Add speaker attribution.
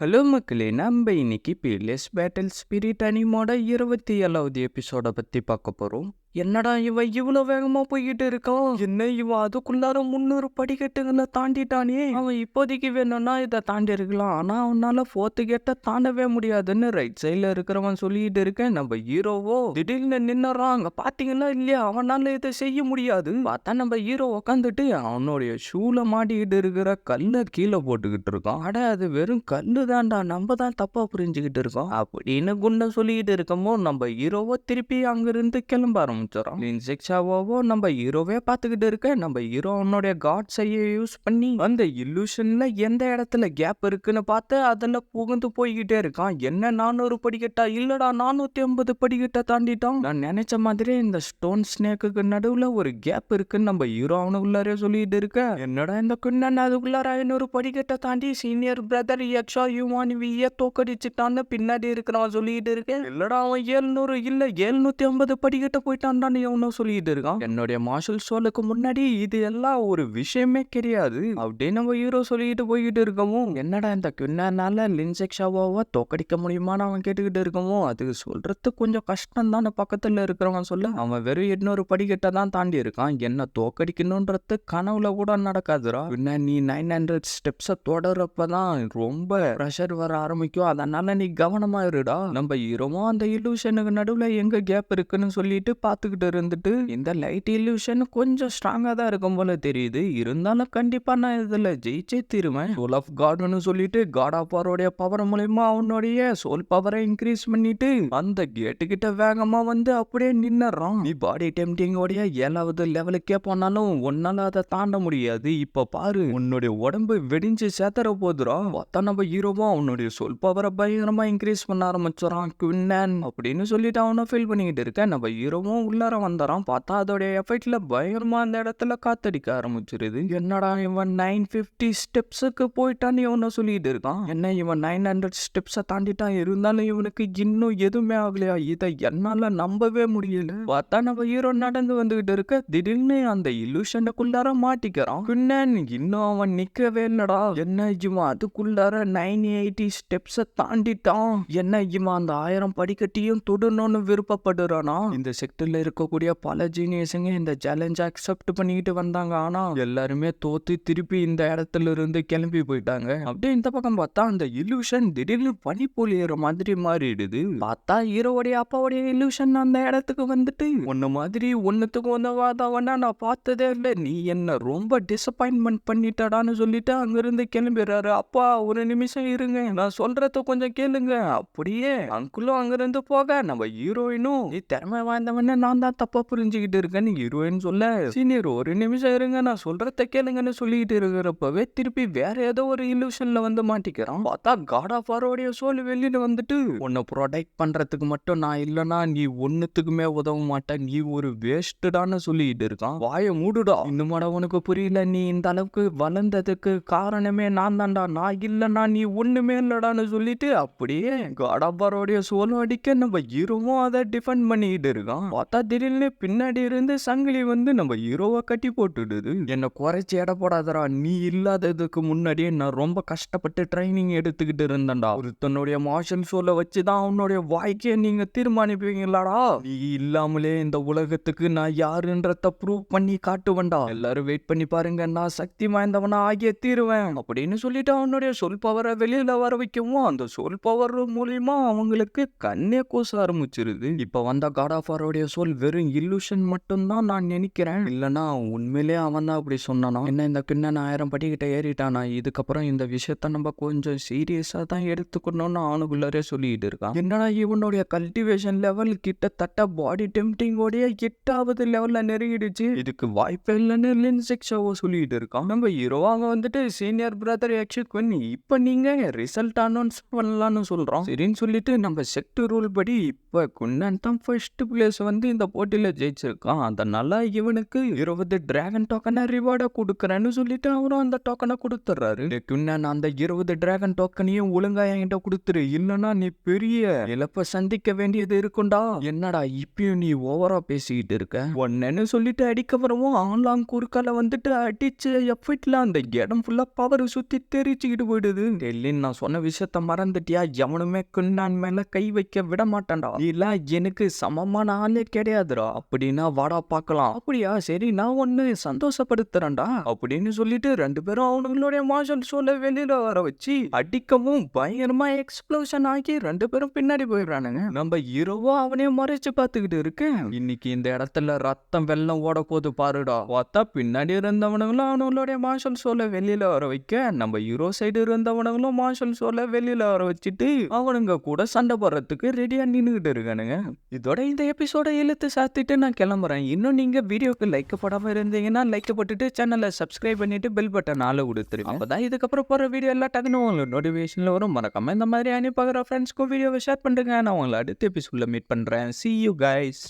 Speaker 1: Hello மக்களே நம்ம இன்னைக்கு பிஎல்எஸ் பேட்டில் ஸ்பிரிட் அனிமோட இருபத்தி ஏழாவது எபிசோட பத்தி பார்க்க போறோம். என்னடா இவன் இவ்வளோ வேகமா போய்கிட்டு இருக்கான் என்ன இவன் அதுக்குள்ளார முன்னூறு படிக்கட்டுங்களை தாண்டிட்டானே? அவன் இப்போதைக்கு வேணும்னா இதை தாண்டி இருக்கலாம் ஆனா அவனால ஃபோர்த்து கேட்டை தாண்டவே முடியாதுன்னு ரைட் சைடில் இருக்கிறவன் சொல்லிட்டு இருக்கேன். நம்ம ஹீரோவோ திடீர்னு நின்னுறான். அங்க பாத்தீங்களா இல்லையா? அவனால இதை செய்ய முடியாது. பார்த்தா நம்ம ஹீரோ உக்காந்துட்டு அவனுடைய ஷூல மாட்டிக்கிட்டு இருக்கிற கல்லை கீழே போட்டுக்கிட்டு இருக்கான். அட அது வெறும் கல்லு தான்டா. நம்ம தான் தப்பா புரிஞ்சுக்கிட்டு இருக்கோம். அப்படின்னு குண்டை சொல்லிக்கிட்டு இருக்கமோ நம்ம ஹீரோவோ திருப்பி அங்கிருந்து கிளம்ப ஆரம்பிச்சிடறோம் இன்செக்ஷாவோ நம்ம ஹீரோவே பார்த்துக்கிட்டு இருக்க. நம்ம ஹீரோ அவனுடைய காட் யூஸ் பண்ணி அந்த இல்லூஷன்ல எந்த இடத்துல கேப் இருக்குன்னு பார்த்து அதில் புகுந்து போய்கிட்டே இருக்கான். என்ன நானூறு படிக்கட்டா? இல்லடா நானூத்தி ஐம்பது படிக்கட்டை தாண்டிட்டோம் நான் நினைச்ச மாதிரி இந்த ஸ்டோன் ஸ்னேக்குக்கு நடுவுல ஒரு கேப் இருக்குன்னு நம்ம ஹீரோ அவனுக்குள்ளாரே சொல்லிட்டு இருக்க. என்னடா இந்த குண்ணன் அதுக்குள்ளார ஐநூறு படிக்கட்டை தாண்டி சீனியர் பிரதர் யக்ஷா யுவான் விய தோக்கடிச்சிட்டான்னு பின்னாடி இருக்கிறவன் சொல்லிட்டு இருக்கேன் இல்லடா அவன் ஏழ்நூறு இல்ல ஏழ்நூத்தி ஐம்பது படிக்கட்டை போயிட்டான்டான்னு எவனோ சொல்லிட்டு இருக்கான். என்னுடைய மார்ஷல் ஷோலுக்கு முன்னாடி இது எல்லாம் ஒரு விஷயமே கிடையாது. அப்படியே நம்ம ஹீரோ சொல்லிட்டு போய்கிட்டு இருக்கவும் என்னடா இந்த கிண்ணனால லின்செக்ஷாவாவா தோக்கடிக்க முடியுமான்னு அவன் கேட்டுக்கிட்டு இருக்கவும் அது சொல்றது கொஞ்சம் கஷ்டம் தானே பக்கத்துல இருக்கிறவன் சொல்ல. அவன் வெறும் இன்னொரு படிக்கட்டை தான் தாண்டி இருக்கான். என்ன தோக்கடிக்கணுன்றது கனவுல கூட நடக்காதுடா. பின்ன நீ நைன் ஹண்ட்ரட் ஸ்டெப்ஸை தொடரப்பதான் ரொம்ப ப்ரெஷர் வர ஆரம்பிக்கும். அதனால நீ கவனமா இருடா. நம்ம ஹீரோவும் அந்த இல்லூஷனுக்கு நடுவுல எங்க கேப் இருக்குன்னு சொல்லிட்டு பார்த்துக்கிட்டு இருந்துட்டு இந்த லைட் இல்யூஷன் கொஞ்சம் ஸ்ட்ராங்காக தான் இருக்கும் போல தெரியுது. இருந்தாலும் கண்டிப்பாக நான் இதில் ஜெயிச்சே தீருவேன். சோல் ஆஃப் காட்னு சொல்லிட்டு காட் ஆஃப் வாரோடைய பவர் மூலயமா அவனுடைய சோல் பவரை இன்க்ரீஸ் பண்ணிட்டு அந்த கேட்டு கிட்ட வேகமாக வந்து அப்படியே நின்னுறான் நீ பாடி டெம்டிங்கோடைய ஏழாவது லெவலுக்கே போனாலும் உன்னால அதை தாண்ட முடியாது. இப்போ பாரு உன்னுடைய உடம்பு வெடிஞ்சு சேத்தர போதுரா பார்த்தா நம்ம ஹீரோவும் அவனுடைய சொல் பவரை பயங்கரமா இன்க்ரீஸ் பண்ண ஆரம்பிச்சிடறான். குவின்னன் அப்படின்னு சொல்லிட்டு அவனை ஃபீல் பண்ணிக்கிட்டு இருக்கேன். நம்ம ஹீரோவும் உள்ளார வந்தாரான் பார்த்தா அதோடைய எஃபெக்டில் பயங்கரமாக அந்த இடத்துல காத்தடிக்க ஆரம்பிச்சிருது. என்னடா இவன் நைன் ஃபிஃப்டி ஸ்டெப்ஸுக்கு போயிட்டான்னு இவனை சொல்லிட்டு இருக்கான். என்ன இவன் நைன் ஹண்ட்ரட் ஸ்டெப்ஸை தாண்டிட்டான் இருந்தாலும் இவனுக்கு இன்னும் எதுவுமே ஆகலையா? இதை என்னால் நம்பவே முடியல. பார்த்தா நம்ம ஹீரோ நடந்து வந்துகிட்டு இருக்க திடீர்னு அந்த இல்லூஷனுக்குள்ளார மாட்டிக்கிறான். குன்னன் இன்னும் அவன் நிற்கவே இல்லடா. என்ன இவன் அதுக்குள்ளார நைன் எயிட்டி ஸ்டெப்ஸை தாண்டிட்டான். என்ன இவன் அந்த ஆயிரம் படிக்கட்டியும் தொடணும்னு விருப்பப்படுறானா? இந்த செக்டர்ல இருக்கக்கூடிய பல ஜீனியஸுங்க இந்த சேலஞ்சை அக்செப்ட் பண்ணிக்கிட்டு வந்தாங்க. ஆனால் எல்லாருமே தோத்து திருப்பி இந்த இடத்துல இருந்து கிளம்பி போயிட்டாங்க. அப்படியே இந்த பக்கம் பார்த்தா அந்த இல்லூஷன் திடீர்னு பனி பொழியிற மாதிரி மாறிடுது. பார்த்தா ஹீரோவுடைய அப்பாவுடைய இலூஷன் அந்த இடத்துக்கு வந்துட்டு உன்ன மாதிரி ஒன்னுத்துக்கு ஒன்னவாதவனா நான் பார்த்ததே இல்லை. நீ என்ன ரொம்ப டிசப்பாயின்மெண்ட் பண்ணிட்டடான்னு சொல்லிட்டு அங்கிருந்து கிளம்பிடுறாரு. அப்பா ஒரு நிமிஷம் இருங்க. நான் சொல்றத கொஞ்சம் கேளுங்க. அப்படியே அங்குளும் அங்கிருந்து போக நம்ம ஹீரோயினும் நீ திறமை வாய்ந்தவன நான் தான் தப்பா புரிஞ்சுக்கிட்டு இருக்கேன்னு ஹீரோயின் சொல்ல. சீனியர் ஒரு நிமிஷம் இருங்க. நான் சொல்றத கேளுங்கன்னு சொல்லிக்கிட்டு இருக்கிறப்பவே திருப்பி வேற ஏதோ ஒரு இல்லூஷன்ல வந்து மாட்டிக்கிறான். பார்த்தா காட் ஆஃப் வாரோடைய சோல் வெளியில வந்துட்டு உன்னை ப்ரொடெக்ட் பண்றதுக்கு மட்டும் நான் இல்லைன்னா நீ ஒன்னுத்துக்குமே உதவ மாட்டேன். நீ ஒரு வேஸ்டடான்னு சொல்லிக்கிட்டு இருக்கான். வாயை மூடுடா. இன்னுமாடா உனக்கு புரியல. நீ இந்த அளவுக்கு வளர்ந்ததுக்கு காரணமே நான் தான்டா. நான் இல்லைன்னா நீ ஒண்ணுமே இல்லடான்னு சொல்லிட்டு அப்படியே காடாபாரோடைய சோலும் அடிக்க நம்ம ஹீரோவும் அதை டிஃபெண்ட் பண்ணிக்கிட்டு இருக்கான். பார்த்தா திடீர்னு பின்னாடி இருந்து சங்கிலி வந்து நம்ம ஹீரோவை கட்டி போட்டுடுது. என்னை குறைச்சி எடை போடாதரா நீ இல்லாததுக்கு முன்னாடியே நான் ரொம்ப கஷ்டப்பட்டு ட்ரைனிங் எடுத்துக்கிட்டு இருந்தேன்டா. ஒருத்தனுடைய மார்ஷல் ஷோல வச்சு தான் அவனுடைய வாய்க்கே நீங்க தீர்மானிப்பீங்களாடா? நீ இல்லாமலே இந்த உலகத்துக்கு நான் யாருன்றத ப்ரூவ் பண்ணி காட்டுவேன்டா. எல்லாரும் வெயிட் பண்ணி பாருங்க நான் சக்தி வாய்ந்தவனா ஆகிய தீருவேன். அப்படின்னு சொல்லிட்டு அவனுடைய சொல் பவரை வெளியில வர வைக்கவும் அந்த சொல் பவர் மூலியமா அவங்களுக்கு கண்ணே கூச ஆரம்பிச்சிருது. இப்ப வந்த காட் ஆஃப் வாரோடைய சொல் வெறும் இல்லூஷன் மட்டும்தான் நான் நினைக்கிறேன். இல்லைனா உண்மையிலே அவன் தான் அப்படி சொன்னானா? என்ன இந்த கிண்ணன் ஆயிரம் படிக்கிட்ட ஏறிட்டானா? இதுக்கப்புறம் இந்த விஷயத்த நம்ம கொஞ்சம் சீரியஸாக தான் எடுத்துக்கணும்னு அவனுக்குள்ளாரே சொல்லிட்டு இருக்கான். என்னடா இவனுடைய கல்டிவேஷன் லெவல் கிட்டத்தட்ட பாடி டெம்டிங்கோடைய எட்டாவது லெவலில் நெருங்கிடுச்சு. இதுக்கு வாய்ப்பே இல்லைன்னு லின்செக்ஷாவோ சொல்லிட்டு இருக்கான். நம்ம ஹீரோவாங்க வந்துட்டு சீனியர் பிரதர் எக்ஸிட் பண்ணி இப்போ நீங்கள் ரிசல்ட் அனௌன்ஸ் பண்ணலான்னு சொல்கிறோம் சரின்னு சொல்லிட்டு நம்ம செக்ட் ரூல் படி இப்போ குன்னன் தான் ஃபர்ஸ்ட் பிளேஸ் வந்து இந்த போட்டியில ஜெயிச்சிருக்கான். அதனால இவனுக்கு இருபது டிராகன் டோக்கனை ரிவார்டை கொடுக்குறேன்னு சொல்லிட்டு அவரும் அந்த டோக்கனை கொடுத்துட்றாரு நான் அந்த இருபது டிராகன் டோக்கனையும் ஒழுங்கா என்கிட்ட கொடுத்துரு. இல்லைன்னா நீ பெரிய இழப்ப சந்திக்க வேண்டியது இருக்கும்டா. என்னடா இப்பயும் நீ ஓவரா பேசிக்கிட்டு இருக்க? ஒன்னு சொல்லிட்டு அடிக்க வரவும் ஆன்லாங் குறுக்கால வந்துட்டு அடிச்சு எஃபிட்ல அந்த இடம் ஃபுல்லா பவர் சுத்தி தெரிச்சுக்கிட்டு போயிடுது. டெல்லின்னு நான் சொன்ன விஷயத்த மறந்துட்டியா? எவனுமே குன்னான் மேல கை வைக்க விட மாட்டான்டா. இல்ல எனக்கு சமமான ஆளே கிடையாதுடா. அப்படின்னா வாடா பார்க்கலாம். அப்படியா? சரி நான் ஒன்னு சந்தோஷப்படுத்துறேன்டா. அப்படின்னு சொல்லிட்டு ரெண்டு பேரும் அவனுங்களுடைய மார்ஷல் ஷோல வெளியில வர வச்சு அடிக்கவும் பயங்கரமா எக்ஸ்ப்ளோஷன் ஆகி ரெண்டு பேரும் பின்னாடி போயிடுறானுங்க. நம்ம ஹீரோவோ அவனே மறைச்சு பார்த்துக்கிட்டு இருக்கேன். இன்னைக்கு இந்த இடத்துல ரத்தம் வெள்ளம் ஓட போது பாருடா. பார்த்தா பின்னாடி இருந்தவனுங்களும் அவனுங்களுடைய மார்ஷல் ஷோல வெளியில வர வைக்க நம்ம ஹீரோ சைடு இருந்தவனுங்களும் மார்ஷல் ஷோல வெளியில வர வச்சுட்டு அவனுங்க கூட சண்டை போடுறதுக்கு ரெடியா நின்றுகிட்டு இருக்கானுங்க. இதோட இந்த எபிசோட இழுத்து சாத்திட்டு நான் கிளம்புறேன். இன்னும் நீங்கள் வீடியோக்கு லைக் போடாமல் இருந்தீங்கன்னா லைக் போட்டுட்டு சேனலை சப்ஸ்கிரைப் பண்ணிட்டு பெல் பட்டன் ஆளை கொடுத்துருவேன் அப்போ தான் இதுக்கப்புறம் போகிற வீடியோ எல்லாம் டக்குன்னு உங்களுக்கு நோட்டிஃபிகேஷனில் வரும். மறக்காம இந்த மாதிரி அனுப்பி பார்க்குற ஃப்ரெண்ட்ஸ்க்கும் வீடியோவை ஷேர் பண்ணுங்க. நான் உங்களை அடுத்த எபிசோடில் மீட் பண்ணுறேன் சி யூ கைஸ்